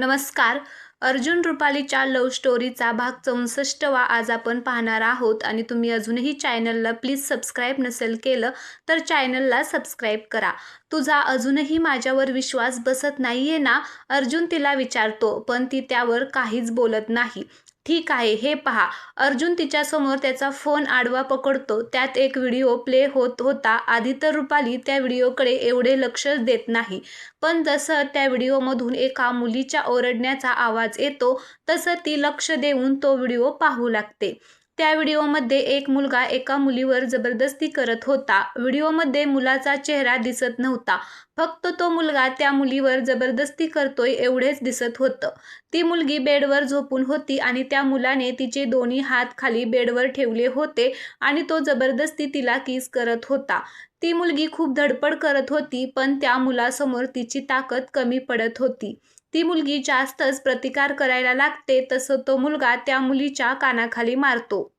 नमस्कार. अर्जुन रुपालीच्या लव्ह स्टोरीचा भाग चौसष्टवा आज आपण पाहणार आहोत आणि तुम्ही अजूनही चॅनलला प्लीज सबस्क्राईब नसेल केलं तर चॅनलला सबस्क्राईब करा. तुझा अजूनही माझ्यावर विश्वास बसत नाहीये ना? अर्जुन तिला विचारतो पण ती त्यावर काहीच बोलत नाही. ठीक आहे हे पहा. अर्जुन तिच्यासमोर त्याचा फोन आडवा पकडतो. त्यात एक व्हिडिओ प्ले होत होता. आधी तर रुपाली त्या व्हिडिओकडे एवढे लक्ष देत नाही. पण जसं त्या व्हिडिओमधून एका मुलीच्या ओरडण्याचा आवाज येतो तसं ती लक्ष देऊन तो व्हिडिओ पाहू लागते. त्या व्हिडिओमध्ये एक मुलगा एका मुलीवर जबरदस्ती करत होता. व्हिडिओमध्ये मुलाचा चेहरा दिसत नव्हता. फक्त तो मुलगा त्या मुलीवर जबरदस्ती करतोय एवढेच दिसत होतं. ती मुलगी बेडवर झोपून होती आणि त्या मुलाने तिचे दोन्ही हात खाली बेडवर ठेवले होते आणि तो जबरदस्ती तिला किस करत होता. ती मुलगी खूप धडपड करत होती पण त्या मुलासमोर तिची ताकद कमी पडत होती. ती मुलगी जास्तच प्रतिकार करायला लागते तसं तो मुलगा त्या मुलीच्या कानाखाली मारतो.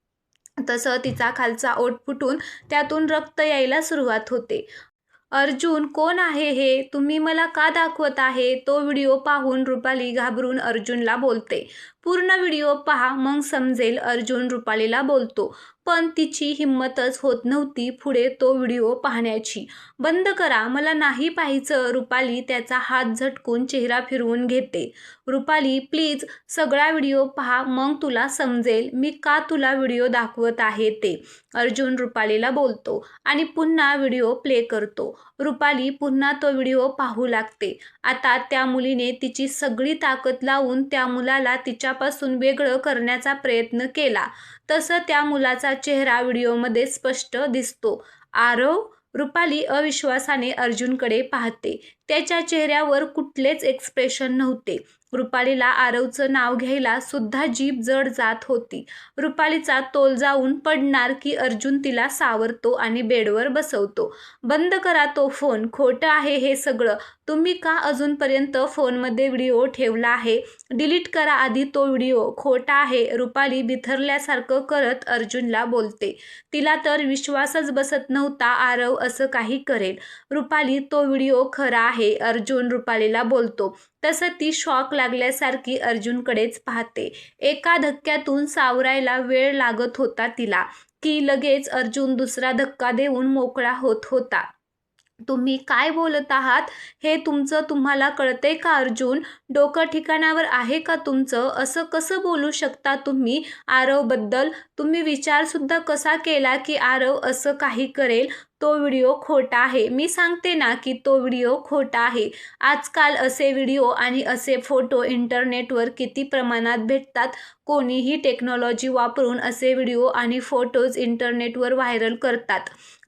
तसं तिचा खालचा ओट फुटून त्यातून रक्त यायला सुरुवात होते. अर्जुन कोण आहे हे? तुम्ही मला का दाखवत आहे? तो व्हिडिओ पाहून रुपाली घाबरून अर्जुनला बोलते. पूर्ण व्हिडिओ पहा मग समजेल अर्जुन रुपालीला बोलतो. पण तिची हिंमतच होत नव्हती पुढे तो व्हिडिओ पाहण्याची. बंद करा मला नाही पाहायचं. रुपाली त्याचा हात झटकून चेहरा फिरवून घेते. रुपाली प्लीज सगळा व्हिडिओ पहा मग तुला समजेल मी का तुला व्हिडिओ दाखवत आहे ते अर्जुन रुपालीला बोलतो आणि पुन्हा व्हिडिओ प्ले करतो. रुपाली पुन्हा तो व्हिडिओ पाहू लागते. आता त्या मुलीने तिची सगळी ताकद लावून त्या मुलाला तिच्या तिच्यापासून वेगळं करण्याचा प्रयत्न केला. तसं त्या मुलाचा चेहरा व्हिडिओमध्ये स्पष्ट दिसतो. आरव रुपाली अविश्वासाने अर्जुनकडे पाहते. त्याच्या चेहऱ्यावर कुठलेच एक्सप्रेशन नव्हते. रुपालीला आरवचं नाव घ्यायला सुद्धा जीभ जड जात होती. रुपालीचा तोल जाऊन पडणार की अर्जुन तिला सावरतो आणि बेडवर बसवतो. बंद करा तो फोन खोटं आहे हे सगळं. तुम्ही का अजूनपर्यंत फोनमध्ये व्हिडिओ ठेवला आहे? डिलीट करा आधी तो व्हिडिओ. खोटा आहे. रुपाली बिथरल्यासारखं करत अर्जुनला बोलते. तिला तर विश्वासच बसत नव्हता आरव असं काही करेल. रुपाली तो व्हिडिओ खरा आहे अर्जुन रुपालीला बोलतो. तसं ती शॉक लागल्यासारखी अर्जुनकडेच पाहते. एका धक्क्यातून सावरायला वेळ लागत होता तिला की लगेच अर्जुन दुसरा धक्का देऊन मोकळा होत होता. तुम्ही काय बोलत आहात? हे तुमचं तुम्हाला कळतंय का अर्जुन? डोकं ठिकाणावर आहे का तुमचं? असं कसं बोलू शकता तुम्ही आरवबद्दल? तुम्ही विचारसुद्धा कसा केला की आरव असं काही करेल? तो व्हिडिओ खोटा आहे. मी सांगते ना की तो व्हिडिओ खोटा आहे. आजकाल असे व्हिडिओ आणि असे फोटो इंटरनेटवर किती प्रमाणात भेटतात. कोणीही टेक्नॉलॉजी वापरून असे व्हिडिओ आणि फोटोज इंटरनेटवर व्हायरल करतात.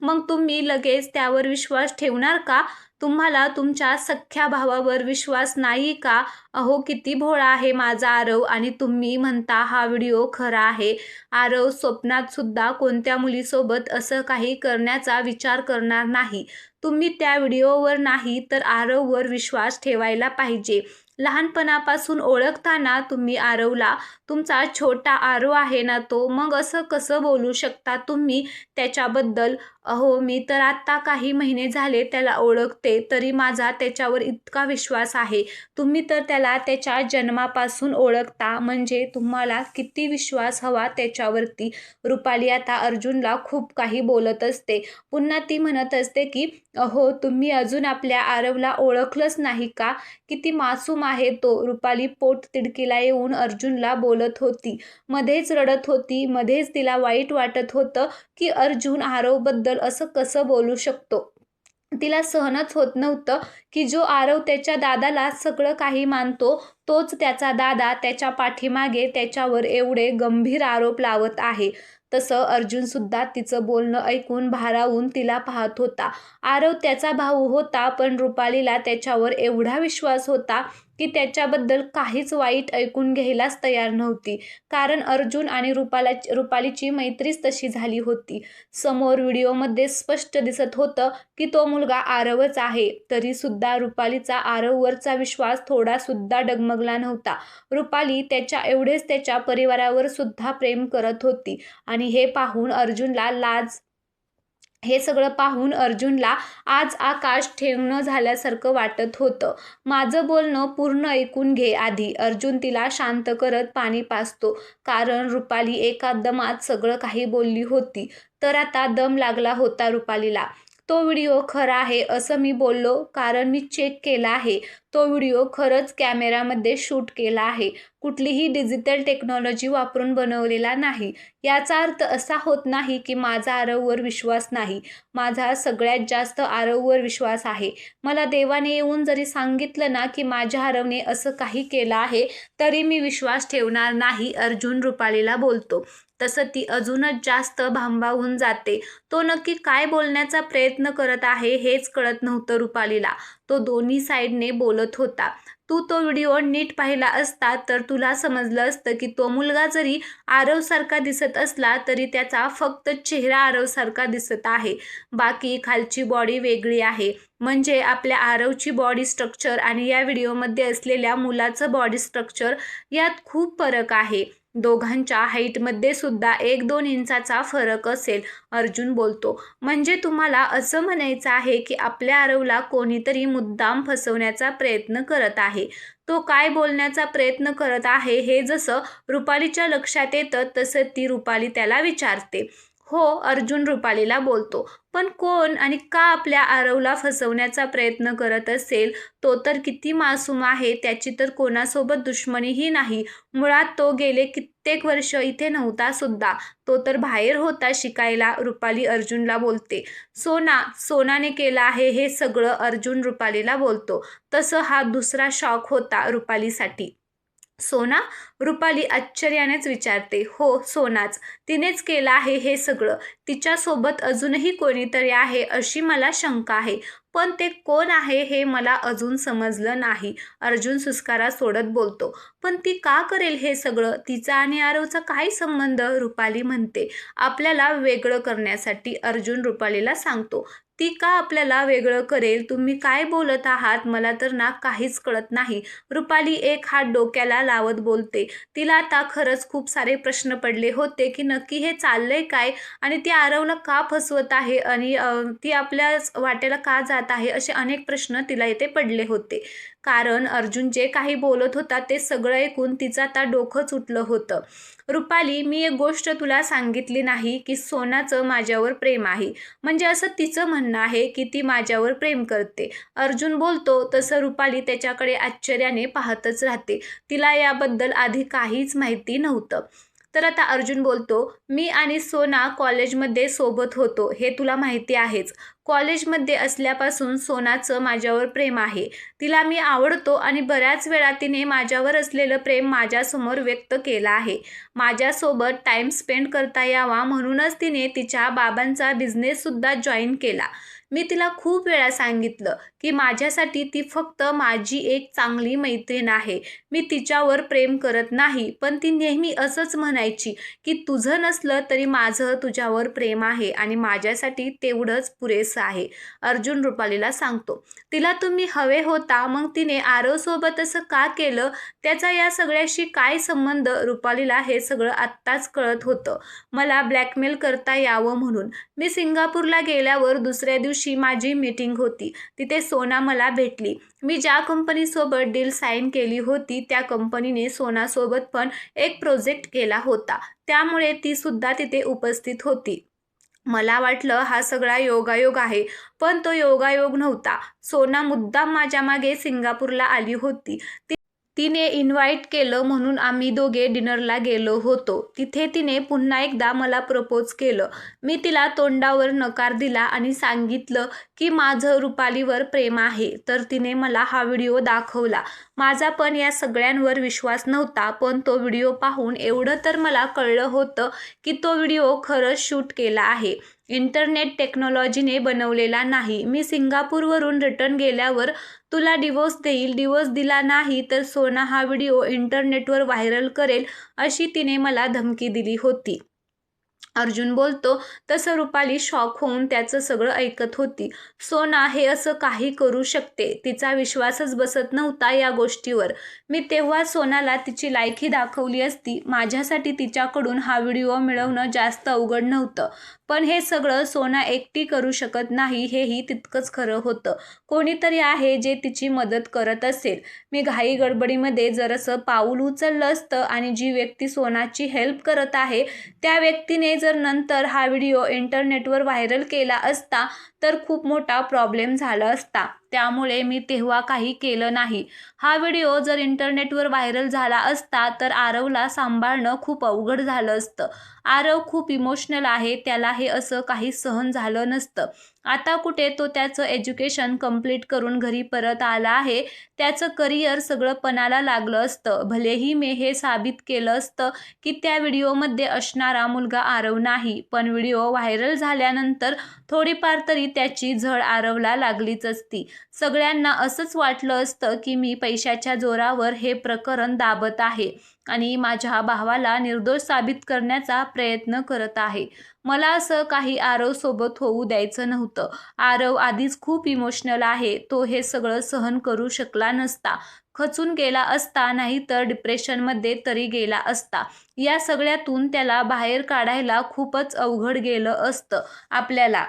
मग तुम्ही लगेच त्यावर विश्वास ठेवणार का? तुम्हाला तुमच्या सख्ख्या भावावर विश्वास नाही का? अहो किती भोळा आहे माझा आरव आणि तुम्ही म्हणता हा व्हिडिओ खरा आहे. आरव स्वप्नात सुद्धा कोणत्या मुलीसोबत असं काही करण्याचा विचार करणार नाही. तुम्ही त्या व्हिडिओवर नाही तर आरववर विश्वास ठेवायला पाहिजे. लहानपणापासून ओळखताना तुम्ही आरवला. तुमचा छोटा आरव आहे ना तो. मग असं कसं बोलू शकता तुम्ही त्याच्याबद्दल? अहो मी तर आत्ता काही महिने झाले त्याला ओळखते तरी माझा त्याच्यावर इतका विश्वास आहे. तुम्ही तर त्याला त्याच्या जन्मापासून ओळखता. म्हणजे तुम्हाला किती विश्वास हवा त्याच्यावरती? रुपाली आता अर्जुनला खूप काही बोलत असते. पुन्हा ती म्हणत असते की अहो तुम्ही अजून आपल्या आरवला ओळखलंच नाही का? किती मासूम आहे तो. रुपाली पोट तिडकीला येऊन अर्जुनला बोलत होती. मध्येच रडत होती. मध्येच तिला वाईट वाटत होतं की अर्जुन आरवबद्दल असं कसं बोलू शकतो? तिला सहनच होत नव्हतं की जो आरव त्याच्या दादाला सगळं काही मानतो तोच त्याचा दादा त्याच्या पाठीमागे त्याच्यावर एवढे गंभीर आरोप लावत आहे. तसं अर्जुनसुद्धा तिचं बोलणं ऐकून भारावून तिला पाहत होता. आरव त्याचा भाऊ होता पण रुपालीला त्याच्यावर एवढा विश्वास होता की त्याच्याबद्दल काहीच वाईट ऐकून घ्यायलाच तयार नव्हती. कारण अर्जुन आणि रुपाला रुपालीची मैत्रीच तशी झाली होती. समोर व्हिडिओमध्ये स्पष्ट दिसत होतं की तो मुलगा आरवच आहे. तरीसुद्धा रुपालीचा आरववरचा विश्वास थोडासुद्धा डगमगला नव्हता. रुपाली त्याच्या एवढेच त्याच्या परिवारावर सुद्धा प्रेम करत होती. आणि हे पाहून अर्जुनला लाज हे सगळं पाहून अर्जुनला आज आकाश ठेवणं झाल्यासारखं वाटत होतं. माझं बोलणं पूर्ण ऐकून घे आधी. अर्जुन तिला शांत करत पाणी पाजतो. कारण रुपाली एका दमात सगळं काही बोलली होती. तर आता दम लागला होता रुपालीला. तो व्हिडिओ खरा आहे असं मी बोललो कारण मी चेक केला आहे. तो व्हिडिओ खरंच कॅमेरामध्ये शूट केला आहे. कुठलीही डिजिटल टेक्नॉलॉजी वापरून बनवलेला नाही. याचा अर्थ असा होत नाही की माझा आरववर विश्वास नाही. माझा सगळ्यात जास्त आरववर विश्वास आहे. मला देवाने येऊन जरी सांगितलं ना की माझ्या आरवने असं काही केलं आहे तरी मी विश्वास ठेवणार नाही अर्जुन रुपालीला बोलतो. तसं ती अजूनच जास्त भांबावून जाते. तो नक्की काय बोलण्याचा प्रयत्न करत आहे हेच कळत नव्हतं रुपालीला. तो दोन्ही साईडने बोलत होता. तू तो व्हिडिओ नीट पाहिला असता तर तुला समजलं असतं की तो मुलगा जरी आरवसारखा दिसत असला तरी त्याचा फक्त चेहरा आरवसारखा दिसत आहे. बाकी खालची बॉडी वेगळी आहे. म्हणजे आपल्या आरवची बॉडी स्ट्रक्चर आणि या व्हिडिओमध्ये असलेल्या मुलाचं बॉडी स्ट्रक्चर यात खूप फरक आहे. दोघांच्या हाईटमध्ये सुद्धा एक दोन इंचाचा फरक असेल अर्जुन बोलतो. म्हणजे तुम्हाला असं म्हणायचं आहे की आपल्या आरवला कोणीतरी मुद्दाम फसवण्याचा प्रयत्न करत आहे. तो काय बोलण्याचा प्रयत्न करत आहे हे जसं रुपालीच्या लक्षात येतं तसं ती रुपाली त्याला विचारते. हो अर्जुन रुपालीला बोलतो. पण कोण आणि का आपल्या आरवला फसवण्याचा प्रयत्न करत असेल? तो तर किती मासूम आहे त्याची तर कोणासोबत दुश्मनीही नाही. मुळात तो गेले कित्येक वर्ष इथे नव्हता सुद्धा. तो तर बाहेर होता शिकायला रुपाली अर्जुनला बोलते. सोना सोनाने केलं आहे हे सगळं अर्जुन रुपालीला बोलतो. तसं हा दुसरा शॉक होता रुपालीसाठी. सोना? रुपाली आश्चर्यानेच विचारते. हो सोनाच. तिनेच केलं आहे हे सगळं. तिच्यासोबत अजूनही कोणीतरी आहे अशी मला शंका आहे. पण ते कोण आहे हे मला अजून समजलं नाही. अर्जुन सुस्कारा सोडत बोलतो. पण ती का करेल हे सगळं? तिचा आणि आरवचा काय संबंध? रुपाली म्हणते. आपल्याला वेगळं करण्यासाठी अर्जुन रुपालीला सांगतो. ती का आपल्याला वेगळं करेल? तुम्ही काय बोलत आहात? मला तर ना काहीच कळत नाही. रुपाली एक हात डोक्याला लावत बोलते. तिला आता खरंच खूप सारे प्रश्न पडले होते की नक्की हे चाललंय काय? आणि ती आरवला का फसवत आहे? आणि ती आपल्या वाटेला का जात आहे? असे अनेक प्रश्न तिला इथे पडले होते. कारण अर्जुन जे काही बोलत होता ते सगळं ऐकून तिचं आता डोकं सुटलं होतं. रुपाली मी एक गोष्ट तुला सांगितली नाही की सोनाचं माझ्यावर प्रेम आहे. म्हणजे असं तिचं म्हणणं आहे की ती माझ्यावर प्रेम करते. अर्जुन बोलतो तसं रुपाली त्याच्याकडे आश्चर्याने पाहतच राहते. तिला याबद्दल आधी काहीच माहिती नव्हतं. तर आता अर्जुन बोलतो मी आणि सोना कॉलेजमध्ये सोबत होतो हे तुला माहिती आहेच. कॉलेजमध्ये असल्यापासून सोनाचं माझ्यावर प्रेम आहे. तिला मी आवडतो आणि बऱ्याच वेळा तिने माझ्यावर असलेलं प्रेम माझ्यासमोर व्यक्त केलं आहे. माझ्यासोबत टाईम स्पेंड करता यावा म्हणूनच तिने तिच्या बाबांचा बिझनेससुद्धा जॉईन केला. मी तिला खूप वेळा सांगितलं की माझ्यासाठी ती फक्त माझी एक चांगली मैत्रीण आहे. मी तिच्यावर प्रेम करत नाही पण ती नेहमी असंच म्हणायची की तुझं नसलं तरी माझं तुझ्यावर प्रेम आहे आणि माझ्यासाठी तेवढंच पुरेसं आहे. अर्जुन रुपालीला सांगतो तिला तुम्ही हवे होता मग तिने आरवसोबत असं का केलं? त्याचा या सगळ्याशी काय संबंध? रुपालीला हे सगळं आत्ताच कळत होतं. मला ब्लॅकमेल करता यावं म्हणून. मी सिंगापूरला गेल्यावर दुसऱ्या दिवशी माझी मीटिंग होती. तिथे सोना मला भेटली. मी ज्या कंपनीसोबत डील साईन केली होती त्या कंपनीने सोनासोबत पण एक प्रोजेक्ट केला होता. त्यामुळे ती सुद्धा तिथे उपस्थित होती. मला वाटलं हा सगळा योगायोग आहे पण तो योगायोग नव्हता. सोना मुद्दाम माझ्या मागे सिंगापूरला आली होती. तिने इन्व्हाइट केलं म्हणून आम्ही दोघे डिनरला गेलो होतो. तिथे तिने पुन्हा एकदा मला प्रपोज केलं. मी तिला तोंडावर नकार दिला आणि सांगितलं की माझं रुपालीवर प्रेम आहे. तर तिने मला हा व्हिडिओ दाखवला. माझा पण या सगळ्यांवर विश्वास नव्हता पण तो व्हिडिओ पाहून एवढं तर मला कळलं होतं की तो व्हिडिओ खरंच शूट केला आहे. इंटरनेट टेक्नॉलॉजीने बनवलेला नाही. मी सिंगापूरवरून रिटर्न गेल्यावर तुला डिवोर्स देईल डिवोर्स दिला नाही तर सोना हा व्हिडिओ इंटरनेटवर व्हायरल करेल अशी तिने मला धमकी दिली होती. अर्जुन बोलतो तसं रुपाली शॉक होऊन त्याचं सगळं ऐकत होती. सोना हे असं काही करू शकते. तिचा विश्वासच बसत नव्हता या गोष्टीवर. मी तेव्हा सोनाला तिची लायकी दाखवली असती. माझ्यासाठी तिच्याकडून हा व्हिडिओ मिळवणं जास्त अवघड नव्हतं. पण हे सगळं सोना एकटी करू शकत नाही हेही तितकंच खरं होतं. कोणीतरी आहे जे तिची मदत करत असेल. मी घाई गडबडीमध्ये जरसं पाऊल उचललं असतं आणि जी व्यक्ती सोनाची हेल्प करत आहे त्या व्यक्तीने जर नंतर हा व्हिडिओ इंटरनेटवर व्हायरल केला असता तर खूप मोठा प्रॉब्लेम झाला असता. त्यामुळे मी तेव्हा काही केलं नाही. हा व्हिडिओ जर इंटरनेटवर व्हायरल झाला असता तर आरवला सांभाळणं खूप अवघड झालं असतं. आरव खूप इमोशनल आहे त्याला हे असं काही सहन झालं नसतं. आता कुठे तो त्याचं एज्युकेशन कंप्लीट करून घरी परत आला आहे त्याचं करिअर सगळं पणाला लागलं असतं. भलेही मी हे साबित केलं असतं की त्या व्हिडिओमध्ये असणारा मुलगा आरव नाही पण व्हिडिओ व्हायरल झाल्यानंतर थोडीफार तरी त्याची झळ आरवला लागलीच असती. सगळ्यांना असंच वाटलं असतं की मी पैशाच्या जोरावर हे प्रकरण दाबत आहे. आणि माझ्या भावाला निर्दोष साबित करण्याचा प्रयत्न करत आहे. मला असं काही आरव सोबत होऊ द्यायचं नव्हतं. आरव आधीच खूप इमोशनल आहे. तो हे सगळं सहन करू शकला नसता. खचून गेला असता नाही तर डिप्रेशनमध्ये तरी गेला असता. या सगळ्यातून त्याला बाहेर काढायला खूपच अवघड गेलं असतं आपल्याला.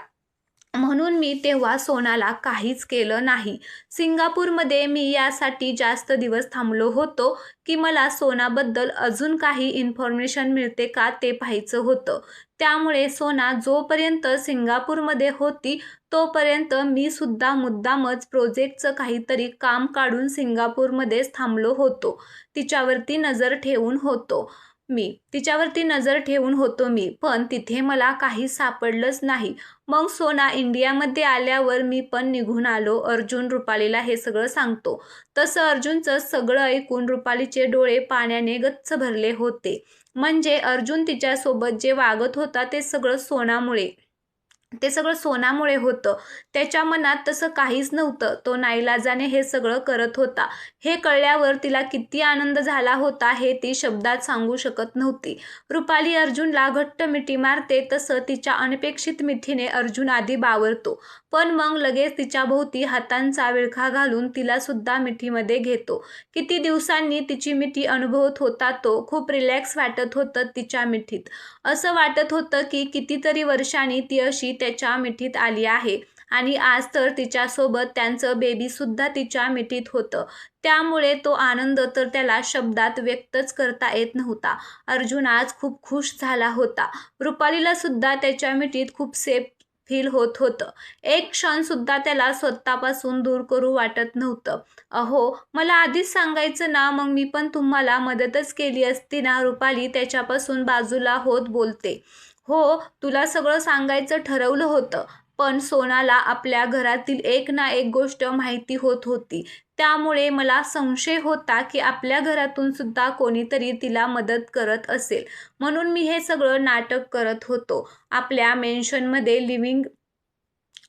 म्हणून मी तेव्हा सोनाला काहीच केलं नाही. सिंगापूरमध्ये मी यासाठी जास्त दिवस थांबलो होतो की मला सोनाबद्दल अजून काही इन्फॉर्मेशन मिळते का ते पाहायचं होतं. त्यामुळे सोना जोपर्यंत सिंगापूरमध्ये होती तोपर्यंत मी सुद्धा मुद्दामच प्रोजेक्टचं काहीतरी काम काढून सिंगापूरमध्येच थांबलो होतो. तिच्यावरती नजर ठेवून होतो. मी. तिच्यावरती नजर ठेवून होतो मी पण तिथे मला काही सापडलंच नाही. मग सोना इंडियामध्ये आल्यावर मी पण निघून आलो. अर्जुन रुपालीला हे सगळं सांगतो. तसं अर्जुनचं सगळं ऐकून रुपालीचे डोळे पाण्याने गच्च भरले होते. म्हणजे अर्जुन तिच्यासोबत जे वागत होता ते सगळं सोनामुळे. ते सगळं सोनामुळे होतं. त्याच्या मनात तसं काहीच नव्हतं. तो नाईलाजाने हे सगळं करत होता. हे कळल्यावर तिला किती आनंद झाला होता हे ती शब्दात सांगू शकत नव्हती. रुपाली अर्जुनला घट्ट मिठी मारते तसं तिच्या अनपेक्षित मिठीने अर्जुन आधी बावरतो. पण मग लगेच तिच्या भोवती हातांचा विळखा घालून तिला सुद्धा मिठीमध्ये घेतो. किती दिवसांनी तिची मिठी अनुभवत होता तो खूप रिलॅक्स वाटत होतं तिच्या मिठीत. असं वाटत होतं की कितीतरी वर्षांनी ती अशी त्याच्या मिठीत आली आहे आणि आज तर तिच्यासोबत त्यांचं बेबीसुद्धा तिच्या मिठीत होतं. त्यामुळे तो आनंद तर त्याला शब्दात व्यक्तच करता येत नव्हता. अर्जुन आज खूप खुश झाला होता. रुपालीला सुद्धा त्याच्या मिठीत खूप सेफ फील होत होतं. एक क्षणसुद्धा त्याला स्वतःपासून दूर करू वाटत नव्हतं. अहो मला आधीच सांगायचं ना मग मी पण तुम्हाला मदतच केली असती ना रुपाली त्याच्यापासून बाजूला होत बोलते. हो तुला सगळं सांगायचं ठरवलं होतं. पण सोनाला आपल्या घरातील एक ना एक गोष्ट माहिती होत होती. त्यामुळे मला संशय होता की आपल्या घरातून सुद्धा कोणीतरी तिला मदत करत असेल. म्हणून मी हे सगळं नाटक करत होतो. आपल्या मेन्शनमध्ये लिव्हिंग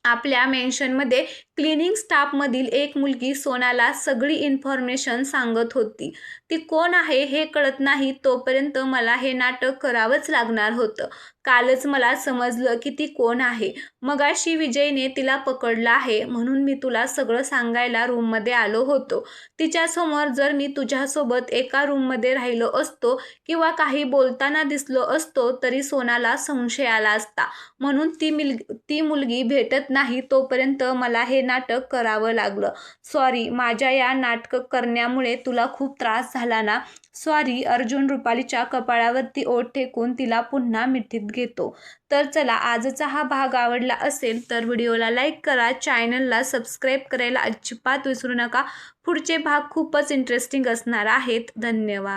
आपल्या मेन्शनमध्ये क्लिनिंग स्टाफमधील एक मुलगी सोनाला सगळी इन्फॉर्मेशन सांगत होती. ती कोण आहे हे कळत नाही तोपर्यंत मला हे नाटक करावंच लागणार होतं. कालच मला समजलं की ती कोण आहे. मगाशी विजयने तिला पकडलं आहे म्हणून मी तुला सगळं सांगायला रूममध्ये आलो होतो. तिच्यासमोर जर मी तुझ्यासोबत एका रूममध्ये राहिलो असतो किंवा काही बोलताना दिसलो असतो तरी सोनाला संशय आला असता. म्हणून ती मिल ती मुलगी भेटत नाही तोपर्यंत मला हे नाटक करावं लागलं. सॉरी माझ्या या नाटक करण्यामुळे तुला खूप त्रास झाला ना? स्वारी अर्जुन रुपालीच्या कपाळावरती ओठ टेकून तिला पुन्हा मिठीत घेतो. तर चला आजचा हा भाग आवडला असेल तर व्हिडिओला लाईक करा चॅनलला सबस्क्राईब करायला अजिबात विसरू नका. पुढचे भाग खूपच इंटरेस्टिंग असणार आहेत. धन्यवाद.